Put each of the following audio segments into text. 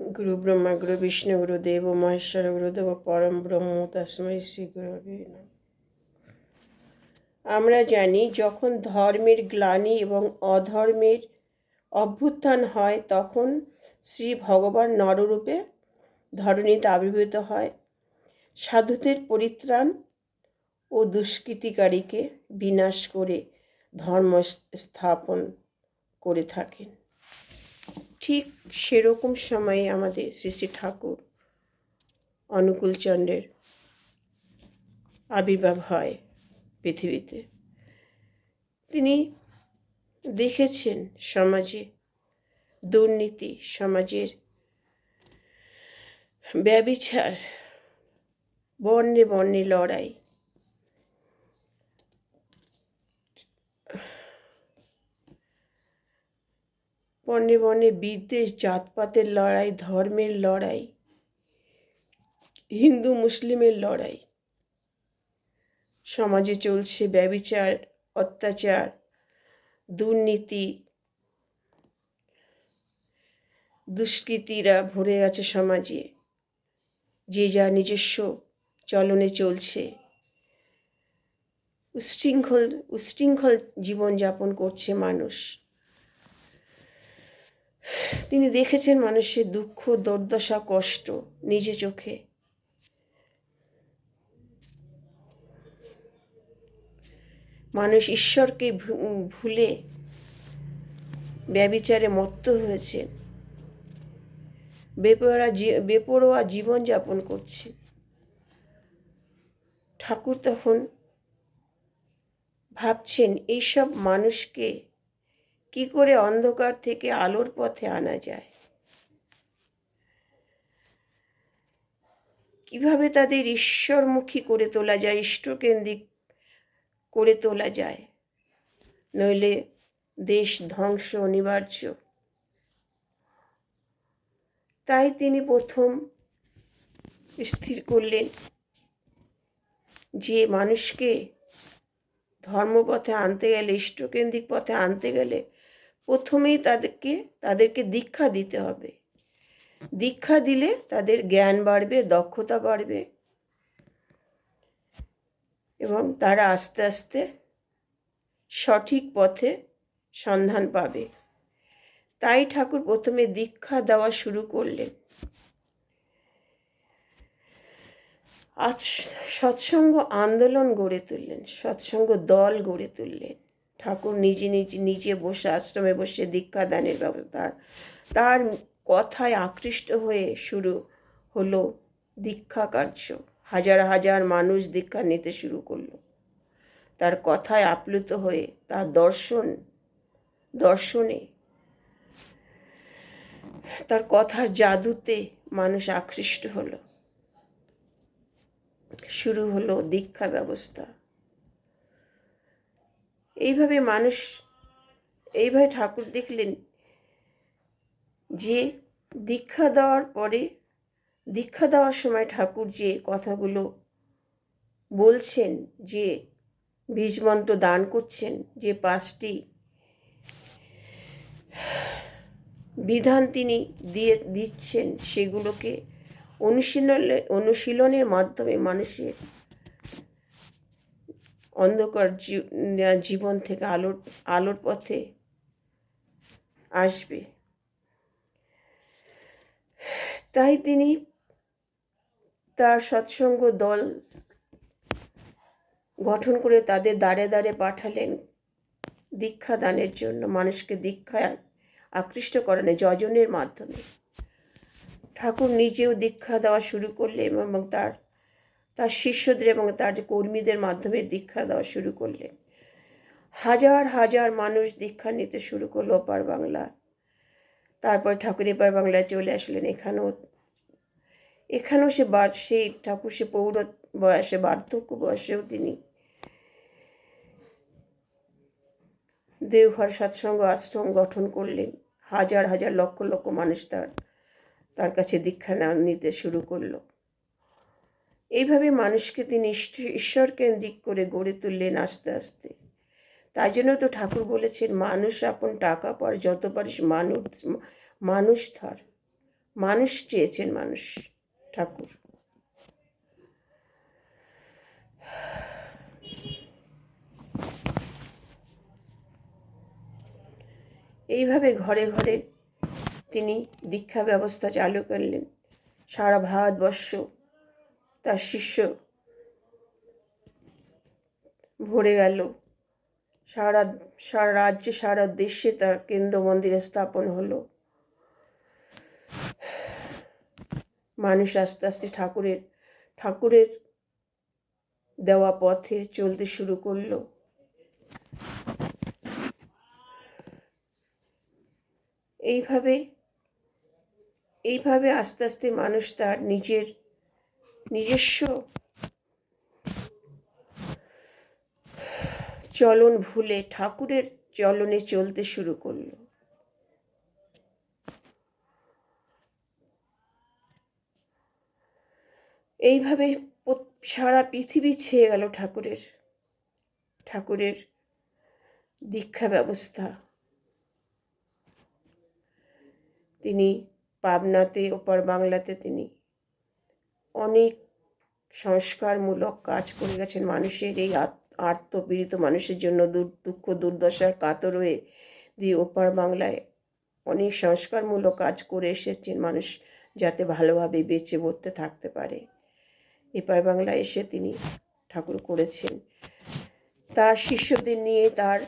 গুরু ব্রহ্মা গুরু বিষ্ণু গুরু দেব মহেশ্বর গুরুদেব পরম ব্রহ্ম তস্মৈ শ্রী নমঃ। আমরা জানি যখন ধর্মের গ্লানি এবং অধর্মের অভ্যুত্থান হয়, তখন শ্রী ভগবান নররূপে ধরণীতে আবির্ভূত হয় সাধুদের পরিত্রাণ ও দুষ্কৃতিকারীকে বিনাশ করে ধর্ম স্থাপন করে থাকেন ঠিক সেরকম সময়ে আমাদের শ্রী ঠাকুর অনুকূলচন্দ্রের আবির্ভাব হয় পৃথিবীতে। তিনি দেখেছেন সমাজে দুর্নীতি, সমাজের ব্যবিচার, বর্ণে বর্ণে লড়াই বর্ণে বর্ণে বিদ্বেষ, জাতপাতের লড়াই, ধর্মের লড়াই, হিন্দু মুসলিমের লড়াই। সমাজে চলছে ব্যবিচার, অত্যাচার, দুর্নীতি। দুষ্কৃতীরা ভরে আছে সমাজে। যে যা নিজস্ব চলনে চলছে। উশৃঙ্খল উশৃঙ্খল জীবনযাপন করছে মানুষ। তিনি দেখেছেন মানুষের দুঃখ, দুর্দশা, কষ্ট নিজে চোখে। মানুষ ঈশ্বরকে ভুলে ব্যবিচারে মত্ত হয়েছে। বেপরোয়া বেপরোয়া জীবনযাপন করছে। ঠাকুর তখন ভাবছেন, এইসব মানুষকে কি করে অন্ধকার থেকে আলোর পথে আনা যায়? কীভাবে তাদের ঈশ্বরমুখী করে তোলা যায়, ইষ্টকেন্দ্রিক করে তোলা যায়? নইলে দেশ ধ্বংস, অনিবার্য। তাই তিনি প্রথম স্থির করলেন যে মানুষকে ধর্মপথে আনতে গেলে, ইষ্টকেন্দ্রিক পথে আনতে গেলে প্রথমেই তাদেরকে তাদেরকে দীক্ষা দিতে হবে। দীক্ষা দিলে তাদের জ্ঞান বাড়বে, দক্ষতা বাড়বে এবং তারা আস্তে আস্তে সঠিক পথে সন্ধান পাবে। তাই ঠাকুর প্রথমে দীক্ষা দেওয়া শুরু করলেন। আজ সৎসঙ্গ আন্দোলন গড়ে তুললেন, সৎসঙ্গ দল গড়ে তুললেন। ঠাকুর নিজে নিজে নিজে বসে, আশ্রমে বসে দীক্ষা দানের ব্যবস্থা। তার কথায় আকৃষ্ট হয়ে শুরু হলো দীক্ষা কার্য। হাজার হাজার মানুষ দীক্ষা নিতে শুরু করল। তার কথায় আপ্লুত হয়ে তার দর্শন, দর্শনে তার কথার জাদুতে মানুষ আকৃষ্ট হলো। শুরু হলো দীক্ষা ব্যবস্থা। এইভাবে মানুষ এইভাবে ঠাকুর দেখলেন যে দীক্ষা দেওয়ার পরে, দীক্ষা দেওয়ার সময় ঠাকুর যে কথাগুলো বলছেন, যে বীজমন্ত্র দান করছেন, যে পাঁচটি বিধান তিনি দিয়ে দিচ্ছেন, সেগুলোকে অনুশীলনে অনুশীলনের মাধ্যমে মানুষের অন্ধকার জীবন থেকে আলোর আলোর পথে আসবে। তাই তিনি তার সৎসঙ্গ দল গঠন করে তাদের দাঁড়ে দাঁড়ে পাঠালেন দীক্ষা দানের জন্য, মানুষকে দীক্ষায় আকৃষ্ট করানো যজনের মাধ্যমে। ঠাকুর নিজেও দীক্ষা দেওয়া শুরু করলেন এবং তার তার শিষ্যদের এবং তার যে কর্মীদের মাধ্যমে দীক্ষা দেওয়া শুরু করলেন হাজার হাজার মানুষ দীক্ষা নিতে শুরু করল ওপার বাংলা। তারপর ঠাকুর এপার বাংলায় চলে আসলেন এখানেও। এখানেও সে বার সেই ঠাকুর সে পৌর বয়সে, বার্ধক্য বয়সেও তিনি দেওঘর, সৎসঙ্গ, আশ্রম গঠন করলেন। হাজার হাজার লক্ষ লক্ষ মানুষ তার তার কাছে দীক্ষা নিতে শুরু করল। এইভাবে মানুষকে তিনি ইষ্ট- ঈশ্বরকেন্দ্রিক করে গড়ে তুললেন আস্তে আস্তে। তাই জন্য তো ঠাকুর বলেছেন, মানুষ আপন টাকা পর, যত পারিস মানুষ মানুষ ধর। মানুষ চেয়েছেন মানুষ, ঠাকুর। এইভাবে ঘরে ঘরে তিনি দীক্ষা ব্যবস্থা চালু করলেন। সারা ভারতবর্ষ তার শিষ্য ভরে গেল। সারা সারা রাজ্যে, সারা দেশে তার কেন্দ্র মন্দিরে স্থাপন হলো। মানুষ আস্তে আস্তে ঠাকুরের ঠাকুরের দেওয়া পথে চলতে শুরু করল। এইভাবে এইভাবে আস্তে আস্তে মানুষ তার নিজের নিজস্ব চলন ভুলে ঠাকুরের চলনে চলতে শুরু করল। এইভাবে সারা পৃথিবী ছেয়ে গেল ঠাকুরের ঠাকুরের দীক্ষা ব্যবস্থা। তিনি পাবনাতে, ওপার বাংলাতে তিনি অনেক সংস্কারমূলক কাজ করে গেছেন। মানুষের এই আত- আর্তপীড়িত মানুষের জন্য দুঃখ দুর্দশায় কাতর হয়ে দিয়ে ওপার বাংলায় অনেক সংস্কারমূলক কাজ করে এসেছেন মানুষ যাতে ভালোভাবে বেঁচে বলতে থাকতে পারে। এপার বাংলায় এসে তিনি ঠাকুর করেছেন। তার শিষ্যদের নিয়ে, তার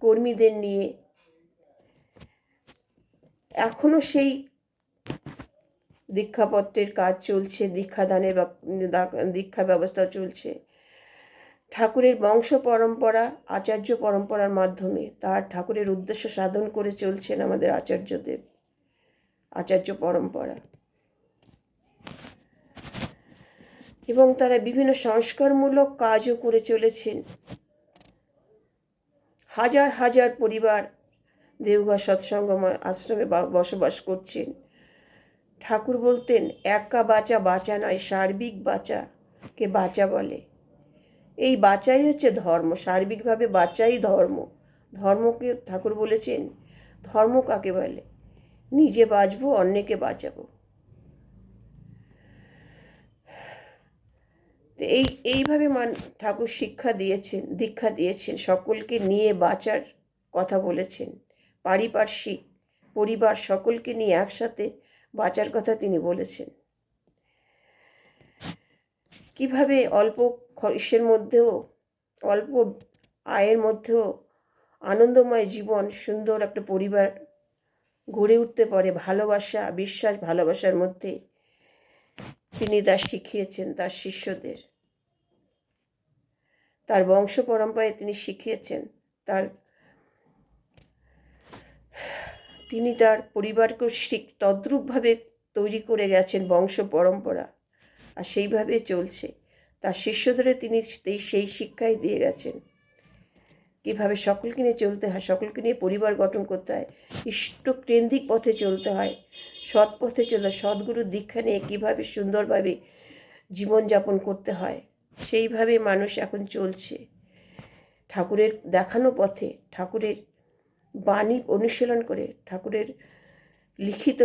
কর্মীদের নিয়ে এখনও সেই দীক্ষাপত্রের কাজ চলছে, দীক্ষাদানের দীক্ষা ব্যবস্থা চলছে। ঠাকুরের বংশ পরম্পরা, আচার্য পরম্পরার মাধ্যমে তার ঠাকুরের উদ্দেশ্য সাধন করে চলছেন আমাদের আচার্যদেব, আচার্য পরম্পরা। এবং তারা বিভিন্ন সংস্কারমূলক কাজও করে চলেছেন। হাজার হাজার পরিবার দেওঘর সৎসঙ্গ আশ্রমে বসবাস করছেন। ঠাকুর বলতেন, একা বাঁচা বাঁচা নয়, সার্বিক বাঁচা কে বাঁচা বলে। এই বাঁচাই হচ্ছে ধর্ম, সার্বিকভাবে বাঁচাই ধর্ম। ধর্মকে ঠাকুর বলেছেন, ধর্ম কাকে বলে? নিজে বাঁচবো, অন্যকে বাঁচাবো। এই, এইভাবে মান, ঠাকুর শিক্ষা দিয়েছেন, দীক্ষা দিয়েছেন, সকলকে নিয়ে বাঁচার কথা বলেছেন। পারিপার্শ্বিক পরিবার সকলকে নিয়ে একসাথে বাঁচার কথা তিনি বলেছেন। কীভাবে অল্প খরচের মধ্যেও, অল্প আয়ের মধ্যেও আনন্দময় জীবন, সুন্দর একটা পরিবার গড়ে উঠতে পারে, ভালোবাসা, বিশ্বাস, ভালোবাসার মধ্যে তিনি তা শিখিয়েছেন তার শিষ্যদের। তার বংশ পরম্পরায় তিনি শিখিয়েছেন তার তিনি তার পরিবারকে শিখ তদ্রূপভাবে তৈরি করে গেছেন বংশ পরম্পরা। আর সেইভাবে চলছে। তার শিষ্যদের তিনি সেই- শিক্ষাই দিয়ে গেছেন। কীভাবে সকলকে নিয়ে চলতে হয়, সকলকে নিয়ে পরিবার গঠন করতে হয়, ইষ্টকেন্দ্রিক পথে চলতে হয়, সৎ পথে চলে সদ্গুরুর দীক্ষা নিয়ে কীভাবে সুন্দরভাবে জীবনযাপন করতে হয়, সেইভাবে মানুষ এখন চলছে। ঠাকুরের দেখানো পথে, ঠাকুরের বাণী অনুশীলন করে ঠাকুরের লিখিত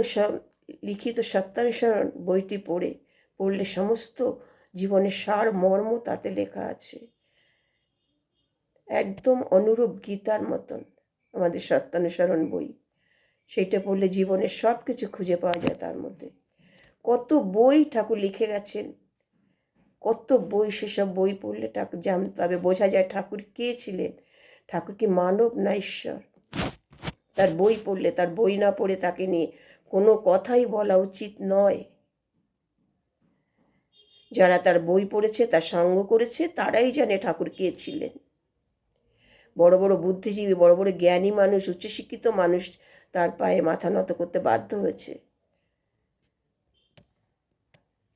লিখিত সত্যানুসরণ বইটি পড়ে, পড়লে সমস্ত জীবনের সার মর্ম তাতে লেখা আছে। একদম অনুরূপ গীতার মতন আমাদের সত্যানুসরণ বই। সেইটা পড়লে জীবনের সব কিছু খুঁজে পাওয়া যায় তার মধ্যে। কত বই ঠাকুর লিখে গেছেন, কত বই সেসব বই পড়লে ঠাকুর জানতে হবে বোঝা যায় ঠাকুর কে ছিলেন, ঠাকুর কি মানব না ঈশ্বর? তার বই পড়লে, তার বই না পড়ে তাকে নিয়ে কোনো কথাই বলা উচিত নয়। যারা তার বই পড়েছে, তার সঙ্গ করেছে, তারাই জানে ঠাকুর কে ছিলেন। বড় বড় বুদ্ধিজীবী, বড় বড় জ্ঞানী মানুষ, উচ্চশিক্ষিত মানুষ তার পায়ে মাথা নত করতে বাধ্য হয়েছে।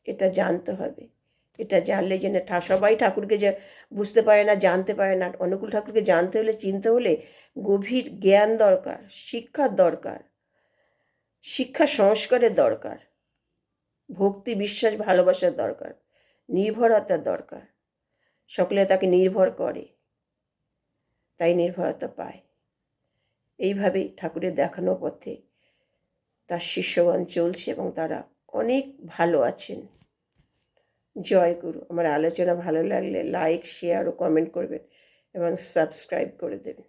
এটা জানতে হবে। এটা জানলে জেনে সবাই ঠাকুরকে যে বুঝতে পারে না, জানতে পারে না। অনুকূল ঠাকুরকে জানতে হলে, চিনতে হলে গভীর জ্ঞান দরকার শিক্ষার দরকার, শিক্ষা সংস্কারের দরকার, ভক্তি, বিশ্বাস, ভালোবাসার দরকার নির্ভরতার দরকার। সকলে তাকে নির্ভর করে, তাই নির্ভরতা পায়। এইভাবেই ঠাকুরের দেখানো পথে তার শিষ্যগণ চলছে এবং তারা অনেক ভালো আছেন। জয় গুরু। আমার আলোচনা ভালো লাগলে লাইক শেয়ার ও কমেন্ট করবেন এবং সাবস্ক্রাইব করে দেবেন।